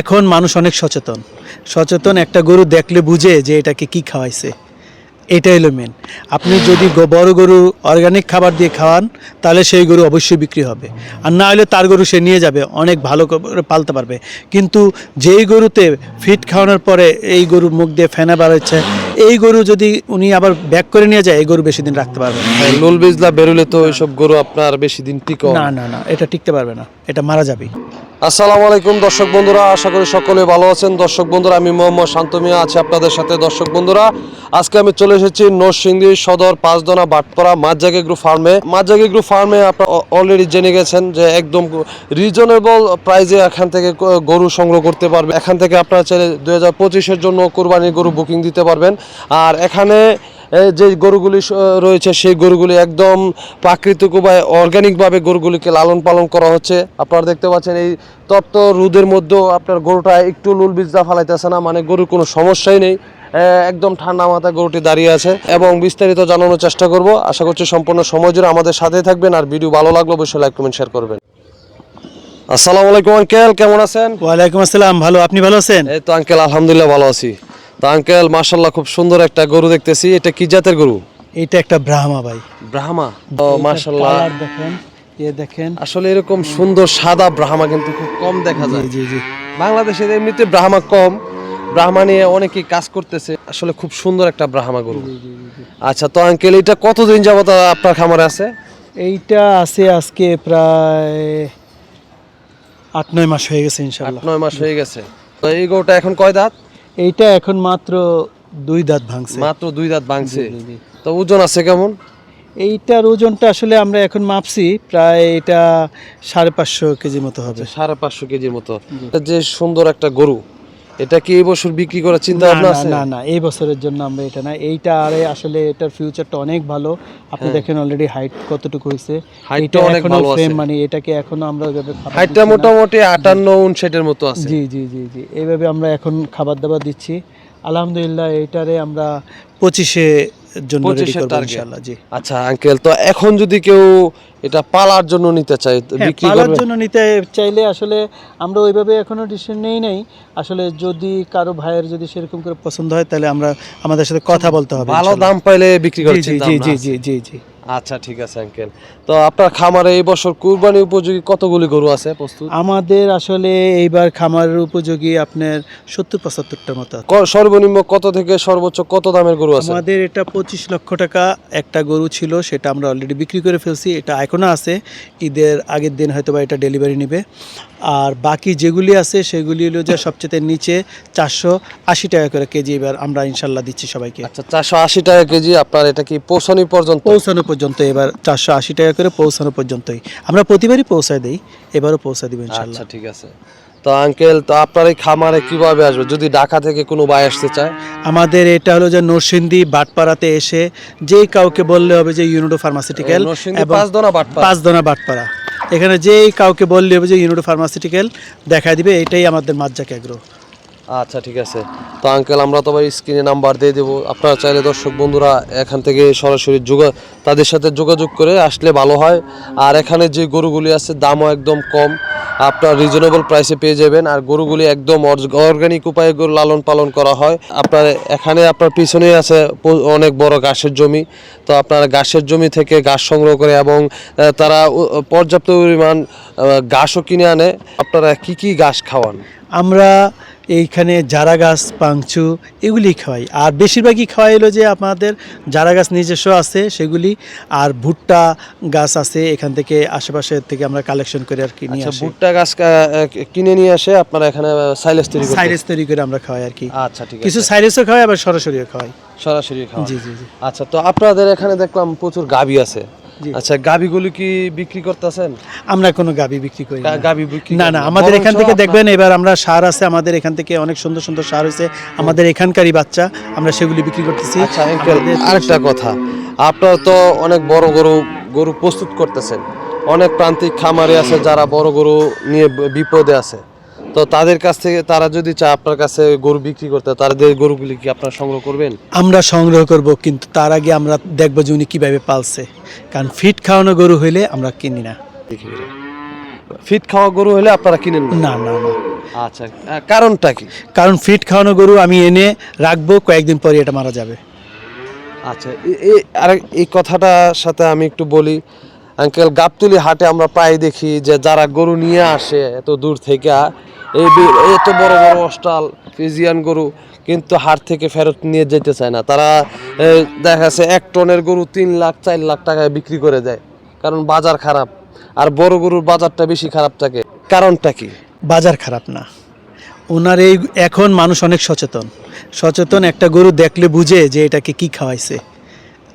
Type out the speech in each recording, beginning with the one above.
এখন মানুষ অনেক সচেতন। সচেতন একটা গরু দেখলে বুঝে যে এটাকে কি খাওয়াইছে। এটাই হলো মেন আপনি যদি বড় গরু অর্গানিক খাবার দিয়ে খাওয়ান তাহলে সেই গরু অবশ্যই বিক্রি হবে। আর না হলে তার গরু সে নিয়ে যাবে অনেক ভালো করে পালতে পারবে। কিন্তু যেই গরুতে ফিট খাওয়ানোর পরে এই গরুর মুখ দিয়ে ফেনা বার হচ্ছে এই গরু যদি উনি আবার ব্যাক করে নিয়ে যায় এই গরু বেশি দিন রাখতে পারবে নুল বিজলা বেরোলে তো এইসব গরু আপনার বেশি দিন টিকো না না। না এটা টিকতে পারবে না। এটা মারা যাবে আসসালামু আলাইকুম, দর্শক বন্ধুরা, আশা করি সকলে ভালো আছেন। দর্শক বন্ধুরা, আমি মোহাম্মদ শান্ত মিয়া আছি আপনাদের সাথে। দর্শক বন্ধুরা, আজকে আমি চলে এসেছি নরসিংদী সদর পাঁচদনা বাটপাড়া মাঝজাগি গ্রুপ ফার্মে মাঝজাগি গ্রুপ ফার্মে আপনারা অলরেডি জেনে গেছেন যে একদম রিজনেবল প্রাইজে এখান থেকে গরু সংগ্রহ করতে পারবে। এখান থেকে আপনারা চাইলে দুই হাজার জন্য কোরবানির গরু বুকিং দিতে পারবেন। আর এখানে যে গরুগুলি রয়েছে সেই গরুগুলি একদম প্রাকৃতিক উপায়ে অর্গানিকভাবে গরুগুলিকে লালন পালন করা হচ্ছে। আপনারা দেখতে পাচ্ছেন এই তপ্ত রোদের মধ্যেও আপনার গরুটা একটু নুল বীজটা ফালাইতেছে না মানে গরুর কোনো সমস্যাই নেই। একদম ঠান্ডা মাথায় গরুটি দাঁড়িয়ে আছে। এবং বিস্তারিত জানানোর চেষ্টা করব। আশা করছি সম্পূর্ণ সময় জুড়ে আমাদের সাথে থাকবেন। আর ভিডিও ভালো লাগলে অবশ্যই লাইক কমেন্ট শেয়ার করবেন। আসসালামু আলাইকুম আঙ্কেল। কেমন আছেন? ওয়ালাইকুম আসসালাম। ভালো। আপনি ভালো আছেন? এই তো আঙ্কেল আলহামদুলিল্লাহ ভালো আছি। তো আঙ্কেল খুব সুন্দর একটা গরু দেখতেছি। এটা কি জাতের গরু? এটা একটা ব্রাহ্মা ভাই। ব্রাহ্মা? ও দেখেন এ দেখেন। আসলে এরকম সুন্দর সাদা ব্রাহ্মা কিন্তু খুব কম দেখা যায়। জি জি বাংলাদেশে এমনিতে ব্রাহ্মা কম। ব্রাহ্মা নিয়ে অনেকেই কাজ করতেছে। আসলে খুব সুন্দর একটা ব্রাহ্মা গরু। আচ্ছা তো আঙ্কেল এটা কতদিন যাবত আপনার খামারে আছে? এইটা আছে আজকে প্রায় আট নয় মাস হয়ে গেছে আট নয় মাস হয়ে গেছে। তো এই গরুটা এখন কয় দাঁত? এইটা এখন মাত্র দুই দাঁত ভাঙছে। মাত্র দুই দাঁত ভাঙছে। তো ওজন আছে কেমন? এইটার ওজনটা আসলে আমরা এখন মাপছি প্রায় এটা সাড়ে পাঁচশো কেজি মতো হবে। সাড়ে পাঁচশো কেজির মতো। এটা যে সুন্দর একটা গরু এটা কি এই বছর বিক্রি করার চিন্তা ভাবনা আছে? না না এই বছরের জন্য আমরা এটা না। এইটা আরে আসলে এটার ফিউচারটা অনেক ভালো। আপনি দেখেন অলরেডি হাইট কতটুকু হয়েছে। হাইটটা এটা অনেক ভালো আছে। মানে এটাকে এখনও আমরা ওইভাবে হাইটটা। মোটামুটি আটান্ন উনষাটের মতো আছে। জি জি জি জি। এইভাবে আমরা এখন খাবার দাবার দিচ্ছি। আলহামদুলিল্লাহ এইটারে আমরা পঁচিশে জন্য রেডি জি। আচ্ছা আঙ্কেল তো এখন যদি কেউ এটা পালার জন্য নিতে চায় হ্যাঁ, বিক্রি পালার জন্য নিতে চাইলে আসলে আমরা ওইভাবে এখনও ডিসিশন নেই নাই। আসলে যদি কারও ভাইয়ের যদি সেরকম করে পছন্দ হয় তাহলে আমরা আমাদের সাথে কথা বলতে হবে ভালো দাম পাইলে বিক্রি করছি জি জি। জি জি জি। আচ্ছা ঠিক আছে আঙ্কেল তো আপনার খামারে এই বছর কুরবানি উপযোগী কতগুলি গরু আছে প্রস্তুত? আমাদের আসলে এইবার খামারের উপযোগী আপনার সত্তর পঁচাত্তরটার মতো আছে। ক- সর্বনিম্ন কত থেকে সর্বোচ্চ কত দামের গরু আছে? আমাদের এটা পঁচিশ লক্ষ টাকা একটা গরু ছিল সেটা আমরা অলরেডি বিক্রি করে ফেলছি এটা এখনও আছে। ঈদের আগের দিন হয়তো বা এটা ডেলিভারি নেবে। আর বাকি যেগুলি আছে সেগুলি হলো যে সবচেয়ে নিচে চারশো আশি টাকা করে কেজি এবার আমরা ইনশাল্লাহ দিচ্ছি সবাইকে। আচ্ছা চারশো আশি টাকা কেজি আপনার এটা কি পৌঁছানি পর্যন্ত? পৌঁছানো পর্যন্ত এবার চারশো আশি টাকা করে পৌঁছানো পর্যন্তই। আমরা প্রতিবারই পৌঁছায় দিই এবারও পৌঁছা দিব ইনশাল্লাহ। আচ্ছা ঠিক আছে। তো আঙ্কেল তো আপনার এই খামারে কীভাবে আসবে? যদি ঢাকা থেকে কোনো ভাই আসতে চায়? আমাদের এটা হলো যে নরসিংদী বাটপাড়াতে এসে যেই কাউকে বললে হবে যে ইউনিডো ফার্মাসিউটিক্যাল নরসিংদী পাঁচদোনা বাটপাড়া। পাঁচদোনা বাটপাড়া। এখানে যেই কাউকে বললে হবে যে ইউনিডো ফার্মাসিউটিক্যাল দেখা দিবে এটাই আমাদের মাজ্জা ক্যাগ্রো আচ্ছা ঠিক আছে। তো আঙ্কেল আমরা তো আবার স্ক্রিনে নাম্বার দিয়ে দেবো। আপনারা চাইলে দর্শক বন্ধুরা এখান থেকে সরাসরি যোগা তাদের সাথে যোগাযোগ করে আসলে ভালো হয়। আর এখানে যে গরুগুলি আছে, দামও একদম কম। আপনার রিজনেবল প্রাইসে পেয়ে যাবেন। আর গরুগুলি একদম অর্গানিক উপায়ে গরু লালন পালন করা হয়। আপনার এখানে আপনার পিছনেই আছে অনেক বড় ঘাসের জমি। তো আপনার ঘাসের জমি থেকে ঘাস সংগ্রহ করে এবং তারা পর্যাপ্ত পরিমাণ ঘাসও কিনে আনে। আপনারা কি কি ঘাস খাওয়ান? আমরা এইখানে জারা গাছ পাংচু এগুলি খাওয়াই। আর বেশিরভাগই খাওয়াই হলো যে আমাদের জারা গাছ নিজস্ব আছে সেগুলি আর ভুট্টা গাছ আছে এখান থেকে আশেপাশে থেকে আমরা কালেকশন করে আর কি নিয়ে আচ্ছা আসি। ভুট্টা গাছ কিনে নিয়ে আসে আপনারা এখানে সাইলেস তৈরি করতে সাইরেস তৈরি করে আমরা খাওয়াই আর কি। আচ্ছা ঠিক কিছু আছে সাইরেসও খাওয়াই আবার সরাসরিও খাওয়াই। সরাসরি খাওয়া জি জি জি। আচ্ছা তো আপনাদের এখানে দেখলাম প্রচুর গাবি আছে। আচ্ছা গাবিগুলো কি বিক্রি করতেছেন? আমরা কোনো গাবি বিক্রি করি গাবি বিক্রি না না আমাদের এখান থেকে দেখবেন এবার আমরা সার আছে আমাদের এখান থেকে অনেক সুন্দর সুন্দর সার হয়েছে। আমাদের এখানকারই বাচ্চা আমরা সেগুলি বিক্রি করতেছি। আচ্ছা আরেকটা কথা। আপনারা তো অনেক বড় গরু গরু প্রস্তুত করতেছেন। অনেক প্রান্তিক খামারে আছে যারা বড় গরু নিয়ে বিপদে আছে। তো তাদের কাছ থেকে তারা যদি চায় আপনার কাছে গরু বিক্রি করতে তাদের গরুগুলি কি আপনারা সংগ্রহ করবেন? আমরা সংগ্রহ করব কিন্তু তার আগে আমরা দেখব যে উনি কীভাবে পালছে। কারণ ফিট খাওয়ানো গরু হইলে আমরা কিনি না। ফিট খাওয়া গরু হলে আপনারা কিনেন না? না না আচ্ছা কারণটা কি? কারণ ফিট খাওয়ানো গরু আমি এনে রাখব কয়েকদিন পরে এটা মারা যাবে। আচ্ছা এই আরেক এই কথাটার সাথে আমি একটু বলি আঙ্কেল গাবতুলি হাটে আমরা প্রায় দেখি যে যারা গরু নিয়ে আসে এত দূর থেকে এই এত বড় বড় অস্টাল ফিজিয়ান গরু কিন্তু হাট থেকে ফেরত নিয়ে যেতে চায় না। তারা দেখা যাচ্ছে এক টনের গরু তিন লাখ, চার লাখ টাকায় বিক্রি করে দেয়। কারণ বাজার খারাপ। আর বড় গরুর বাজারটা বেশি খারাপ থাকে। কারণটা কি? বাজার খারাপ না। ওনার এই, এখন মানুষ অনেক সচেতন। সচেতন একটা গরু দেখলে বুঝে যে এটাকে কি খাওয়াইছে।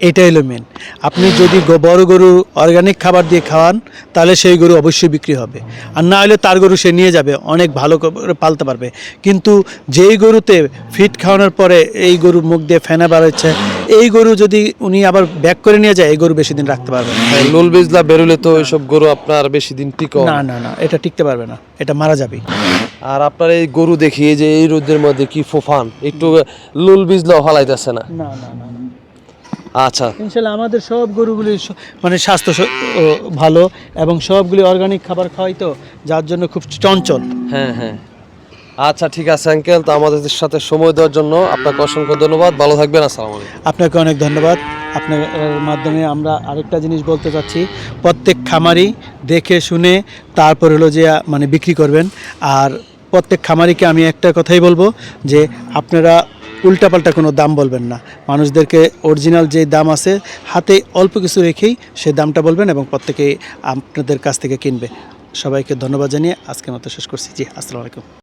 এটা হলো মেন আপনি যদি বড় গরু অর্গানিক খাবার দিয়ে খাওয়ান তাহলে সেই গরু অবশ্যই বিক্রি হবে। আর না হলে তার গরু সে নিয়ে যাবে অনেক ভালো করে পালতে পারবে। কিন্তু যেই গরুতে ফিট খাওয়ানোর পরে এই গরু মুখ দিয়ে ফেনা বাড়াচ্ছে এই গরু যদি উনি আবার ব্যাক করে নিয়ে যায় এই গরু বেশি দিন রাখতে পারবে না। লোল বিজলা বেরোলে তো এইসব গরু আপনার বেশি দিন টিকো না না। না এটা টিকতে পারবে না এটা মারা যাবে আর আপনার এই গরু দেখি এই যে এই রোদের মধ্যে কি ফোফান একটু লুল বিজলাও হলাইতেছে না না না না। আচ্ছা। ইনশাল্লাহ আমাদের সব গরুগুলি মানে স্বাস্থ্য ভালো এবং সবগুলি অর্গানিক খাবার খাওয়াই তো যার জন্য খুব চঞ্চল। হ্যাঁ হ্যাঁ। আচ্ছা ঠিক আছে আঙ্কেল তো আমাদের সাথে সময় দেওয়ার জন্য আপনাকে অসংখ্য ধন্যবাদ। ভালো থাকবেন আসসালামু আলাইকুম। আপনাকে অনেক ধন্যবাদ। আপনার মাধ্যমে আমরা আরেকটা জিনিস বলতে চাচ্ছি। প্রত্যেক খামারি দেখে শুনে তারপর হলো যে মানে বিক্রি করবেন। আর প্রত্যেক খামারিকে আমি একটা কথাই বলব যে আপনারা উল্টাপাল্টা কোনো দাম বলবেন না। মানুষদেরকে অরিজিনাল যে দাম আছে, হাতে অল্প কিছু রেখেই সেই দামটা বলবেন এবং প্রত্যেকেই আপনাদের কাছ থেকে কিনবে। সবাইকে ধন্যবাদ জানিয়ে আজকের মতো শেষ করছি। জি, আসসালামু আলাইকুম।